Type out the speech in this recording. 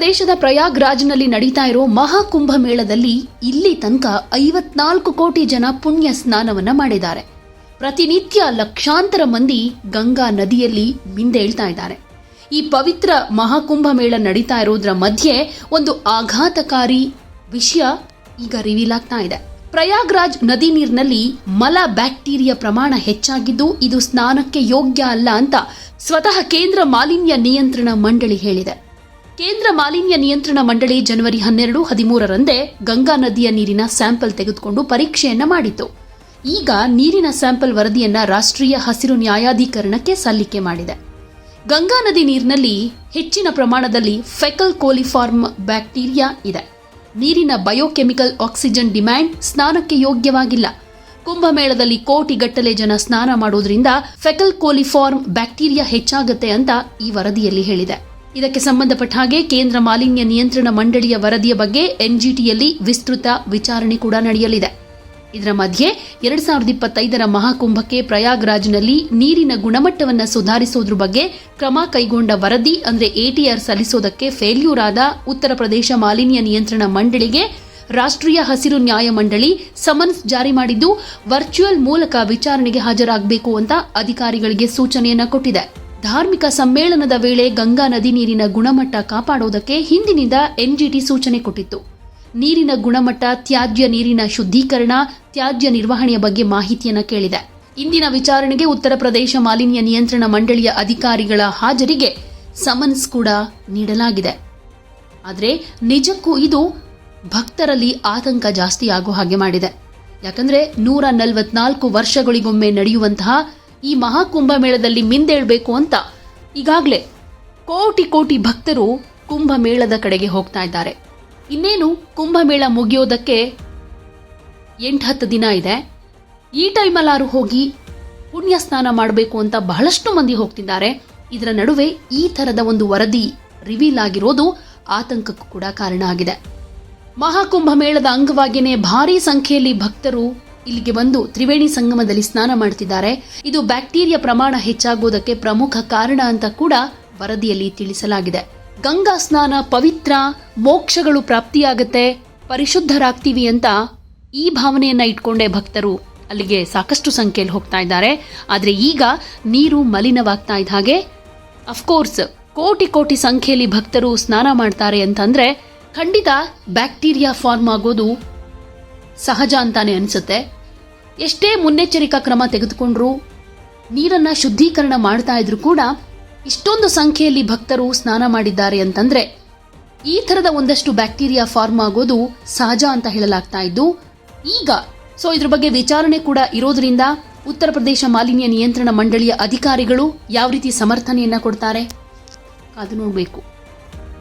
ಪ್ರದೇಶದ ಪ್ರಯಾಗ್ರಾಜ್ನಲ್ಲಿ ನಡೀತಾ ಇರೋ ಮಹಾಕುಂಭ ಮೇಳದಲ್ಲಿ ಇಲ್ಲಿ ತನಕ ಐವತ್ನಾಲ್ಕು ಕೋಟಿ ಜನ ಪುಣ್ಯ ಸ್ನಾನವನ್ನ ಮಾಡಿದ್ದಾರೆ. ಪ್ರತಿನಿತ್ಯ ಲಕ್ಷಾಂತರ ಮಂದಿ ಗಂಗಾ ನದಿಯಲ್ಲಿ ಮಿಂದೇಳ್ತಾ ಇದ್ದಾರೆ. ಈ ಪವಿತ್ರ ಮಹಾಕುಂಭ ಮೇಳ ನಡೀತಾ ಇರೋದ್ರ ಮಧ್ಯೆ ಒಂದು ಆಘಾತಕಾರಿ ವಿಷಯ ಈಗ ರಿವೀಲ್ ಆಗ್ತಾ ಇದೆ. ಪ್ರಯಾಗ್ರಾಜ್ ನದಿ ನೀರಿನಲ್ಲಿ ಮಲ ಬ್ಯಾಕ್ಟೀರಿಯಾ ಪ್ರಮಾಣ ಹೆಚ್ಚಾಗಿದ್ದು ಇದು ಸ್ನಾನಕ್ಕೆ ಯೋಗ್ಯ ಅಲ್ಲ ಅಂತ ಸ್ವತಃ ಕೇಂದ್ರ ಮಾಲಿನ್ಯ ನಿಯಂತ್ರಣ ಮಂಡಳಿ ಹೇಳಿದೆ. ಕೇಂದ್ರ ಮಾಲಿನ್ಯ ನಿಯಂತ್ರಣ ಮಂಡಳಿ ಜನವರಿ ಹನ್ನೆರಡು, ಹದಿಮೂರರಂದೇ ಗಂಗಾ ನದಿಯ ನೀರಿನ ಸ್ಯಾಂಪಲ್ ತೆಗೆದುಕೊಂಡು ಪರೀಕ್ಷೆಯನ್ನ ಮಾಡಿತು. ಈಗ ನೀರಿನ ಸ್ಯಾಂಪಲ್ ವರದಿಯನ್ನ ರಾಷ್ಟ್ರೀಯ ಹಸಿರು ನ್ಯಾಯಾಧೀಕರಣಕ್ಕೆ ಸಲ್ಲಿಕೆ ಮಾಡಿದೆ. ಗಂಗಾ ನದಿ ನೀರಿನಲ್ಲಿ ಹೆಚ್ಚಿನ ಪ್ರಮಾಣದಲ್ಲಿ ಫೆಕಲ್ ಕೋಲಿಫಾರ್ಮ್ ಬ್ಯಾಕ್ಟೀರಿಯಾ ಇದೆ. ನೀರಿನ ಬಯೋಕೆಮಿಕಲ್ ಆಕ್ಸಿಜನ್ ಡಿಮ್ಯಾಂಡ್ ಸ್ನಾನಕ್ಕೆ ಯೋಗ್ಯವಾಗಿಲ್ಲ. ಕುಂಭಮೇಳದಲ್ಲಿ ಕೋಟಿಗಟ್ಟಲೆ ಜನ ಸ್ನಾನ ಮಾಡೋದ್ರಿಂದ ಫೆಕಲ್ ಕೋಲಿಫಾರ್ಮ್ ಬ್ಯಾಕ್ಟೀರಿಯಾ ಹೆಚ್ಚಾಗುತ್ತೆ ಅಂತ ಈ ವರದಿಯಲ್ಲಿ ಹೇಳಿದೆ. ಇದಕ್ಕೆ ಸಂಬಂಧಪಟ್ಟ ಹಾಗೆ ಕೇಂದ್ರ ಮಾಲಿನ್ಯ ನಿಯಂತ್ರಣ ಮಂಡಳಿಯ ವರದಿಯ ಬಗ್ಗೆ ಎನ್ಜಿಟಿಯಲ್ಲಿ ವಿಸ್ತೃತ ವಿಚಾರಣೆ ಕೂಡ ನಡೆಯಲಿದೆ. ಇದರ ಮಧ್ಯೆ ಎರಡ್ ಸಾವಿರದ ಇಪ್ಪತ್ತೈದರ ಮಹಾಕುಂಭಕ್ಕೆ ಪ್ರಯಾಗ್ರಾಜ್ನಲ್ಲಿ ನೀರಿನ ಗುಣಮಟ್ಟವನ್ನು ಸುಧಾರಿಸೋದ್ರ ಬಗ್ಗೆ ಕ್ರಮ ಕೈಗೊಂಡ ವರದಿ ಅಂದರೆ ಎಟಿಆರ್ ಸಲ್ಲಿಸೋದಕ್ಕೆ ಫೇಲ್ಯೂರ್ ಆದ ಉತ್ತರ ಪ್ರದೇಶ ಮಾಲಿನ್ಯ ನಿಯಂತ್ರಣ ಮಂಡಳಿಗೆ ರಾಷ್ಟ್ರೀಯ ಹಸಿರು ನ್ಯಾಯ ಮಂಡಳಿ ಸಮನ್ಸ್ ಜಾರಿ ಮಾಡಿದ್ದು, ವರ್ಚುವಲ್ ಮೂಲಕ ವಿಚಾರಣೆಗೆ ಹಾಜರಾಗಬೇಕು ಅಂತ ಅಧಿಕಾರಿಗಳಿಗೆ ಸೂಚನೆಯನ್ನು ಕೊಟ್ಟಿದೆ. ಧಾರ್ಮಿಕ ಸಮ್ಮೇಳನದ ವೇಳೆ ಗಂಗಾ ನದಿ ನೀರಿನ ಗುಣಮಟ್ಟ ಕಾಪಾಡೋದಕ್ಕೆ ಹಿಂದಿನಿಂದ ಎನ್ಜಿಟಿ ಸೂಚನೆ ಕೊಟ್ಟಿತ್ತು. ನೀರಿನ ಗುಣಮಟ್ಟ, ತ್ಯಾಜ್ಯ ನೀರಿನ ಶುದ್ಧೀಕರಣ, ತ್ಯಾಜ್ಯ ನಿರ್ವಹಣೆಯ ಬಗ್ಗೆ ಮಾಹಿತಿಯನ್ನು ಕೇಳಿದೆ. ಇಂದಿನ ವಿಚಾರಣೆಗೆ ಉತ್ತರ ಪ್ರದೇಶ ಮಾಲಿನ್ಯ ನಿಯಂತ್ರಣ ಮಂಡಳಿಯ ಅಧಿಕಾರಿಗಳ ಹಾಜರಿಗೆ ಸಮನ್ಸ್ ಕೂಡ ನೀಡಲಾಗಿದೆ. ಆದರೆ ನಿಜಕ್ಕೂ ಇದು ಭಕ್ತರಲ್ಲಿ ಆತಂಕ ಜಾಸ್ತಿ ಆಗೋ ಹಾಗೆ ಮಾಡಿದೆ. ಯಾಕಂದ್ರೆ ನೂರ ನಲವತ್ನಾಲ್ಕು ವರ್ಷಗಳಿಗೊಮ್ಮೆ ನಡೆಯುವಂತಹ ಈ ಮಹಾಕುಂಭಮೇಳದಲ್ಲಿ ಮಿಂದೇಳ್ಬೇಕು ಅಂತ ಈಗಾಗಲೇ ಕೋಟಿ ಕೋಟಿ ಭಕ್ತರು ಕುಂಭಮೇಳದ ಕಡೆಗೆ ಹೋಗ್ತಾ ಇದ್ದಾರೆ. ಇನ್ನೇನು ಕುಂಭಮೇಳ ಮುಗಿಯೋದಕ್ಕೆ ಎಂಟು ಹತ್ತು ದಿನ ಇದೆ. ಈ ಟೈಮಲ್ಲಾರು ಹೋಗಿ ಪುಣ್ಯ ಸ್ನಾನ ಮಾಡಬೇಕು ಅಂತ ಬಹಳಷ್ಟು ಮಂದಿ ಹೋಗ್ತಿದ್ದಾರೆ. ಇದರ ನಡುವೆ ಈ ಥರದ ಒಂದು ವರದಿ ರಿವೀಲ್ ಆಗಿರೋದು ಆತಂಕಕ್ಕೂ ಕೂಡ ಕಾರಣ ಆಗಿದೆ. ಮಹಾಕುಂಭಮೇಳದ ಅಂಗವಾಗಿಯೇ ಭಾರೀ ಸಂಖ್ಯೆಯಲ್ಲಿ ಭಕ್ತರು ಇಲ್ಲಿಗೆ ಬಂದು ತ್ರಿವೇಣಿ ಸಂಗಮದಲ್ಲಿ ಸ್ನಾನ ಮಾಡ್ತಿದ್ದಾರೆ ಇದು ಬ್ಯಾಕ್ಟೀರಿಯಾ ಪ್ರಮಾಣ ಹೆಚ್ಚಾಗುವುದಕ್ಕೆ ಪ್ರಮುಖ ಕಾರಣ ಅಂತ ಕೂಡ ವರದಿಯಲ್ಲಿ ತಿಳಿಸಲಾಗಿದೆ. ಗಂಗಾ ಸ್ನಾನ ಪವಿತ್ರ, ಮೋಕ್ಷಗಳು ಪ್ರಾಪ್ತಿಯಾಗತ್ತೆ, ಪರಿಶುದ್ಧರಾಗ್ತೀವಿ ಅಂತ ಈ ಭಾವನೆಯನ್ನ ಇಟ್ಕೊಂಡೇ ಭಕ್ತರು ಅಲ್ಲಿಗೆ ಸಾಕಷ್ಟು ಸಂಖ್ಯೆಯಲ್ಲಿ ಹೋಗ್ತಾ ಇದ್ದಾರೆ. ಆದರೆ ಈಗ ನೀರು ಮಲಿನವಾಗ್ತಾ ಇದ್ದ ಹಾಗೆ ಅಫ್ಕೋರ್ಸ್ ಕೋಟಿ ಕೋಟಿ ಸಂಖ್ಯೆಯಲ್ಲಿ ಭಕ್ತರು ಸ್ನಾನ ಮಾಡ್ತಾರೆ ಅಂತಂದ್ರೆ ಖಂಡಿತ ಬ್ಯಾಕ್ಟೀರಿಯಾ ಫಾರ್ಮ್ ಆಗೋದು ಸಹಜ ಅಂತಾನೆ ಅನಿಸುತ್ತೆ. ಎಷ್ಟೇ ಮುನ್ನೆಚ್ಚರಿಕಾ ಕ್ರಮ ತೆಗೆದುಕೊಂಡ್ರು, ನೀರನ್ನ ಶುದ್ಧೀಕರಣ ಮಾಡ್ತಾ ಇದ್ರು ಕೂಡ ಇಷ್ಟೊಂದು ಸಂಖ್ಯೆಯಲ್ಲಿ ಭಕ್ತರು ಸ್ನಾನ ಮಾಡಿದ್ದಾರೆ ಅಂತಂದ್ರೆ, ಈ ಥರದ ಒಂದಷ್ಟು ಬ್ಯಾಕ್ಟೀರಿಯಾ ಫಾರ್ಮ್ ಆಗೋದು ಸಹಜ ಅಂತ ಹೇಳಲಾಗ್ತಾ ಇದ್ದು, ಈಗ ಸೊ ಇದ್ರ ಬಗ್ಗೆ ವಿಚಾರಣೆ ಕೂಡ ಇರೋದ್ರಿಂದ ಉತ್ತರ ಪ್ರದೇಶ ಮಾಲಿನ್ಯ ನಿಯಂತ್ರಣ ಮಂಡಳಿಯ ಅಧಿಕಾರಿಗಳು ಯಾವ ರೀತಿ ಸಮರ್ಥನೆಯನ್ನ ಕೊಡ್ತಾರೆ? ಅದು ನೋಡಬೇಕು.